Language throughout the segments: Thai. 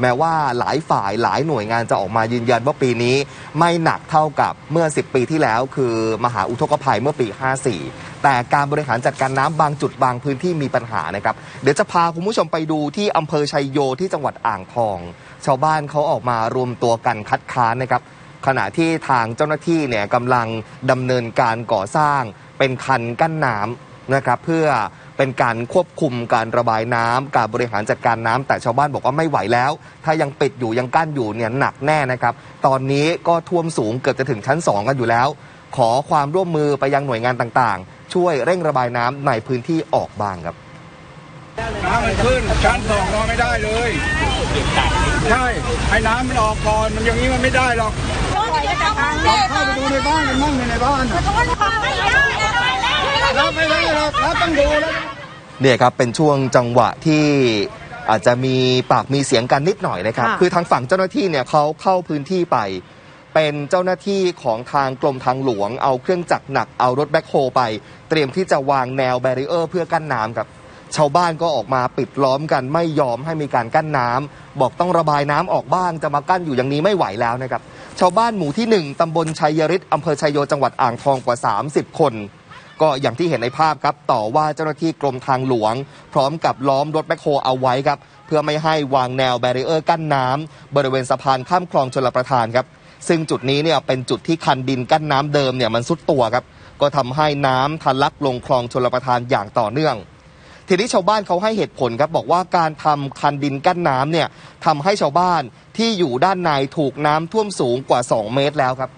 แม้ว่าหลายฝ่ายหลายหน่วยงานจะออกมายืนยันว่าปีนี้ไม่หนักเท่ากับเมื่อ 10 ปีที่แล้ว คือมหาอุทกภัยเมื่อปี 54 แต่การบริหารจัดการน้ำบางจุดบางพื้นที่มีปัญหานะครับ เดี๋ยวจะพาคุณผู้ชมไปดูที่อำเภอชัยโยที่จังหวัดอ่างทอง ชาวบ้านเขาออกมารวมตัวกันคัดค้านนะครับขณะที่ทางเจ้าหน้าที่เนี่ยกำลังดำเนินการก่อสร้างเป็นคันกั้นน้ำนะครับเพื่อ เป็นการควบคุมการระบายน้ำการบริหารจัดการน้ำแต่ชาวบ้านบอกว่าไม่ไหวแล้ว ถ้ายังปิดอยู่ยังกั้นอยู่เนี่ยหนักแน่นะครับ ตอนนี้ก็ท่วมสูงเกือบจะถึงชั้น 2 กันอยู่แล้ว ขอความร่วมมือไปยังหน่วยงานต่างๆ ช่วยเร่งระบายน้ำในพื้นที่ออกบ้างครับน้ำมันขึ้นชั้นสองรอไม่ได้เลยใช่ให้น้ำมันออกก่อนมันอย่างนี้มันไม่ได้หรอกเราเข้าไปดูในบ้านกันมั่งในบ้านน่ะรับไม่ได้หรอกรับต้องดูแล้ว เนี่ยครับเป็นช่วงจังหวะที่อาจจะมีปากมีเสียงกันนิดหน่อยนะครับค่ะคือทางฝั่งเจ้าหน้าที่เนี่ยเขาเข้าพื้นที่ไป เป็นเจ้าหน้าที่ของทางกรมทางหลวง เอาเครื่องจักรหนักเอารถแบ็คโฮไป เตรียมที่จะวางแนวแบรีเออร์เพื่อกั้นน้ำครับชาวบ้านก็ออกมาปิดล้อมกันไม่ยอมให้มีการกั้นน้ำบอกต้องระบายน้ำออกบ้างจะมากั้นอยู่อย่างนี้ไม่ไหวแล้วนะครับ ชาวบ้านหมู่ที่หนึ่งตำบลชัยฤทธิ์อำเภอชัยโยจังหวัดอ่างทองกว่า 30 คน ก็อย่างที่เห็นในภาพครับ ต่อว่าเจ้าหน้าที่กรมทางหลวง พร้อมกับล้อมรถแมคโครเอาไว้ครับ เพื่อไม่ให้วางแนวแบรีเออร์กั้นน้ำบริเวณสะพานข้ามคลองชลประทานครับ ซึ่งจุดนี้เนี่ยเป็นจุดที่คันดินกั้นน้ำเดิมเนี่ยมันซุดตัวครับ ก็ทำให้น้ำทะลักลงคลองชลประทานอย่างต่อเนื่องทีนี้ชาวบ้านเขาให้เหตุผลครับบอกว่าการทำคันดินกั้นน้ำเนี่ยทำให้ชาวบ้านที่อยู่ด้านในถูกน้ำท่วมสูงกว่า 2 เมตรแล้วครับ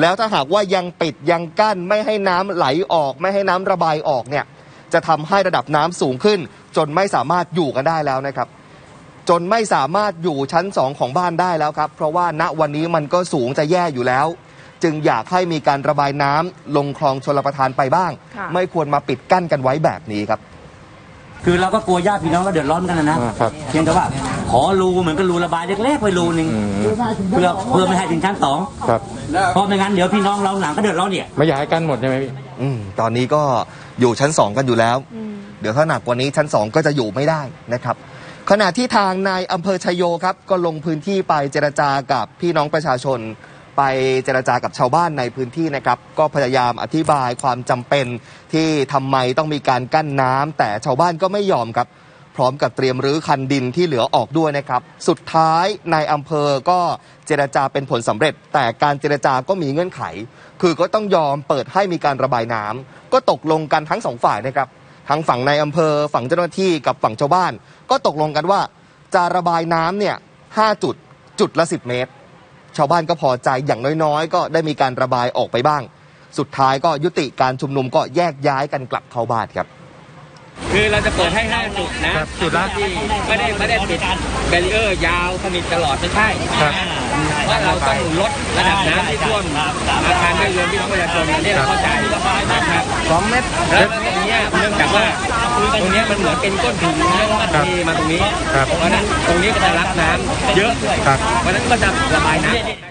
แล้วถ้าหากว่ายังปิดยังกั้นไม่ให้น้ำไหลออก ไม่ให้น้ำระบายออกเนี่ยจะทำให้ระดับน้ำสูงขึ้น จนไม่สามารถอยู่กันได้แล้วนะครับ จนไม่สามารถอยู่ชั้น2ของบ้านได้แล้วครับ เพราะว่าณวันนี้มันก็สูงจะแย่อยู่แล้ว จึงอยากให้มีการระบายน้ำลงคลองชลประทานไปบ้างค่ะไม่ควรมาปิดกั้นกันไว้แบบนี้ครับ คือเราก็กลัวญาติพี่น้องก็เดือดร้อนกันนะนะเพียงแต่ว่าข อรูเหมือนกับรูระบายเล็กๆไปรูหนึ่งเพื่อเพื่อไม่ให้ถึงชั้นสองครับ เพราะไม่งั้นเดี๋ยวพี่น้องเราหลังก็เดือดร้อนเนี่ยไม่อยากให้กั้นหมดใช่ไหมพี่อืมตอนนี้ก็อยู่ชั้น2กันอยู่แล้ว เดี๋ยวถ้าหนักกว่านี้ชั้น2ก็จะอยู่ไม่ได้นะครับ ขณะที่ทางนายอำเภอชยโยครับ ก็ลงพื้นที่ไปเจรจากับพี่น้องประชาชน ไปเจรจากับชาวบ้านในพื้นที่นะครับ ก็พยายามอธิบายความจำเป็นที่ทำไมต้องมีการกั้นน้ำแต่ชาวบ้านก็ไม่ยอมครับ พร้อมกับเตรียมรื้อคันดินที่เหลือออกด้วยนะครับ สุดท้ายนายอำเภอก็เจรจาเป็นผลสำเร็จ แต่การเจรจาก็มีเงื่อนไข คือก็ต้องยอมเปิดให้มีการระบายน้ำก็ตกลงกันทั้งสองฝ่ายนะครับทั้งฝั่งนายอำเภอฝั่งเจ้าหน้าที่กับฝั่งชาวบ้าน ก็ตกลงกันว่าจะระบายน้ำเนี่ยห้าจุดจุดละ 10 เมตร ชาวบ้านก็พอใจอย่างน้อยๆ ก็ได้มีการระบายออกไปบ้าง สุดท้ายก็ยุติการชุมนุมก็แยกย้ายกันกลับเข้าบ้านครับ คือเราจะเปิดให้5จุดนะจุดละที่ไม่ได้ไม่ได้ติดแบรีเออร์ยาวสนิทตลอดไม่ใช่ครับว่าเราต้องลดระดับน้ำที่ท่วมอาคารบ้านเรือนพี่น้องประชาชนอันนี้เราเข้าใจนะครับสองเมตรแล้วตรงเนี้ยเนื่องจากว่าตรงเนี้ยมันเหมือนเป็นก้นถุงแล้วก็เทมาตรงนี้ครับเพราะฉะนั้นตรงนี้ก็จะรับน้ำเยอะครับเพราะฉะนั้นก็จะระบายน้ำ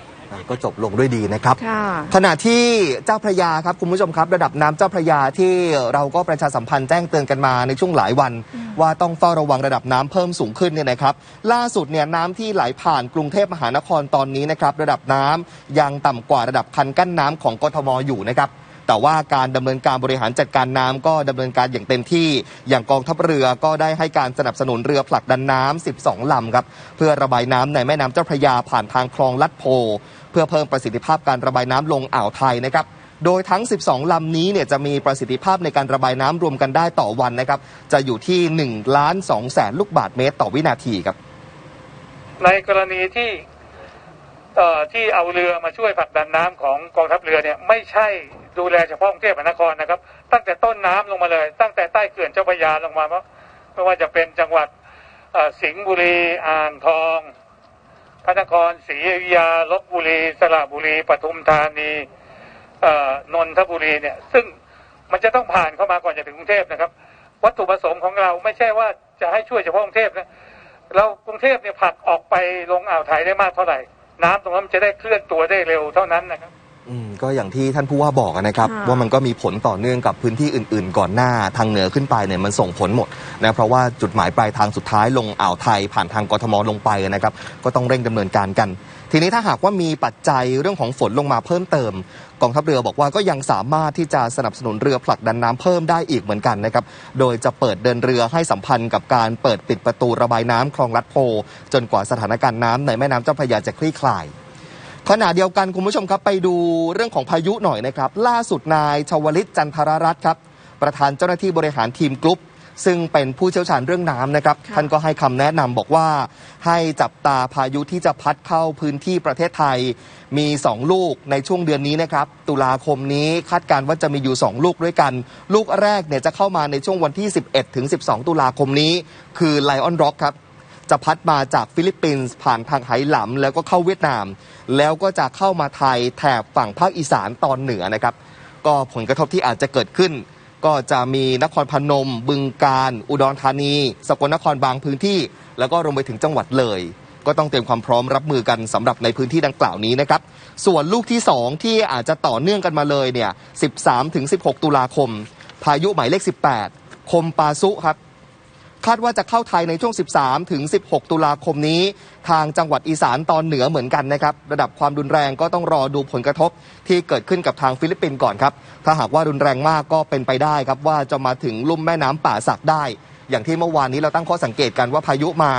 ก็จบลงด้วยดีนะครับค่ะขณะที่เจ้าพระยาครับคุณผู้ชมครับ ระดับน้ำเจ้าพระยาที่เราก็ประชาสัมพันธ์แจ้งเตือนกันมาในช่วงหลายวัน ว่าต้องเฝ้าระวังระดับน้ำเพิ่มสูงขึ้นเนี่ยนะครับ ล่าสุดเนี่ยน้ำที่ไหลผ่านกรุงเทพมหานครตอนนี้นะครับระดับน้ำยังต่ำกว่าระดับคันกั้นน้ำของกทมอยู่นะครับ แต่ว่าการดำเนินการบริหารจัดการน้ำก็ดำเนินการอย่างเต็มที่ อย่างกองทัพเรือก็ได้ให้การสนับสนุนเรือผลักดันน้ำ12ลำครับ เพื่อระบายน้ำในแม่น้ำเจ้าพระยาผ่านทางคลองลัดโพ เพื่อเพิ่มประสิทธิภาพการระบายน้ำลงอ่าวไทยนะครับโดยทั้ง 12 ลำนี้เนี่ยจะมีประสิทธิภาพในการระบายน้ำรวมกันได้ต่อวันนะครับ จะอยู่ที่ 1 ล้าน2แสนลูกบาทเมตรต่อวินาทีครับ ในกรณีที่ที่เอาเรือมาช่วยผลักดันน้ำของกองทัพเรือเนี่ยไม่ใช่ ดูแลเฉพาะกรุงเทพมหานครนะครับ ตั้งแต่ต้นน้ำลงมาเลย ตั้งแต่ใต้เขื่อนเจ้าพระยาลงมาไม่ว่าจะเป็นจังหวัดสิงห์บุรีอ่างทอง พระนครศรีอยุธยาลบบุรี สระบุรีปทุมธานีนนทบุรีเนี่ย ซึ่งมันจะต้องผ่านเข้ามาก่อนจะถึงกรุงเทพนะครับ วัตถุประสงค์ของเราไม่ใช่ว่าจะให้ช่วยเฉพาะกรุงเทพนะเรากรุงเทพเนี่ยผลักออกไปลงอ่าวไทยได้มากเท่าไหร่ น้ำตรงนั้นจะได้เคลื่อนตัวได้เร็วเท่านั้นนะครับ อืมก็อย่างที่ท่านผู้ว่าบอกนะครับ ค่ะ ว่ามันก็มีผลต่อเนื่องกับพื้นที่อื่น ๆ ก่อนหน้าทางเหนือขึ้นไปเนี่ยมันส่งผลหมดนะเพราะว่าจุดหมายปลายทางสุดท้ายลงอ่าวไทยผ่านทางกทมลงไปนะครับ ก็ต้องเร่งดำเนินการกัน ทีนี้ถ้าหากว่ามีปัจจัยเรื่องของฝนลงมาเพิ่มเติม กองทัพเรือบอกว่าก็ยังสามารถที่จะสนับสนุนเรือผลักดันน้ำเพิ่มได้อีกเหมือนกันนะครับโดยจะเปิดเดินเรือให้สัมพันธ์กับการเปิดปิดประตูระบายน้ำคลองลัดโพจนกว่าสถานการณ์น้ำในแม่น้ำเจ้าพระยาจะคลี่คลาย ขณะเดียวกันคุณผู้ชมครับไปดูเรื่องของพายุหน่อยนะครับ ล่าสุดนายชวลิตจันทรรัตน์ครับประธานเจ้าหน้าที่บริหารทีมกรุ๊ปซึ่งเป็นผู้เชี่ยวชาญเรื่องน้ำนะครับค่ะท่านก็ให้คำแนะนำบอกว่า ให้จับตาพายุที่จะพัดเข้าพื้นที่ประเทศไทย มี 2 ลูกในช่วงเดือนนี้นะครับ ตุลาคมนี้คาดการณ์ว่าจะมีอยู่ 2 ลูกด้วยกัน ลูกแรกเนี่ยจะเข้ามาในช่วงวันที่ 11ถึง12 ตุลาคมนี้ คือไลออนร็อกครับ จะพัดมาจากฟิลิปปินส์ผ่านทางไหหลำแล้วก็เข้าเวียดนาม แล้วก็จะเข้ามาไทยแถบฝั่งภาคอีสานตอนเหนือนะครับ ก็ผลกระทบที่อาจจะเกิดขึ้น ก็จะมีนครพนม บึงกาฬอุดรธานี สกลนครบางพื้นที่ แล้วก็รวมไปถึงจังหวัดเลย ก็ต้องเตรียมความพร้อมรับมือกันสำหรับในพื้นที่ดังกล่าวนี้นะครับ ส่วนลูกที่ 2 ที่อาจจะต่อเนื่องกันมาเลยเนี่ย 13ถึง16 ตุลาคม พายุหมายเลข 18 คมปาซุครับ คาดว่าจะเข้าไทยในช่วง 13 ถึง 16 ตุลาคมนี้ ทางจังหวัดอีสานตอนเหนือเหมือนกันนะครับ ระดับความรุนแรงก็ต้องรอดูผลกระทบที่เกิดขึ้นกับทางฟิลิปปินส์ก่อนครับ ถ้าหากว่ารุนแรงมากก็เป็นไปได้ครับว่าจะมาถึงลุ่มแม่น้ำป่าสักได้ อย่างที่เมื่อวานนี้เราตั้งข้อสังเกตกันว่าพายุมา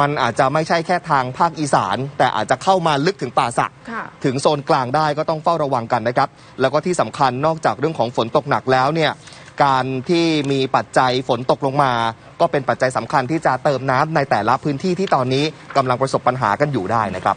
มันอาจจะไม่ใช่แค่ทางภาคอีสาน แต่อาจจะเข้ามาลึกถึงป่าสัก ถึงโซนกลางได้ก็ต้องเฝ้าระวังกันนะครับ แล้วก็ที่สำคัญนอกจากเรื่องของฝนตกหนักแล้วเนี่ยการที่มีปัจจัยฝนตกลงมา ก็เป็นปัจจัยสำคัญที่จะเติมน้ำในแต่ละพื้นที่ที่ตอนนี้กำลังประสบปัญหากันอยู่ได้นะครับ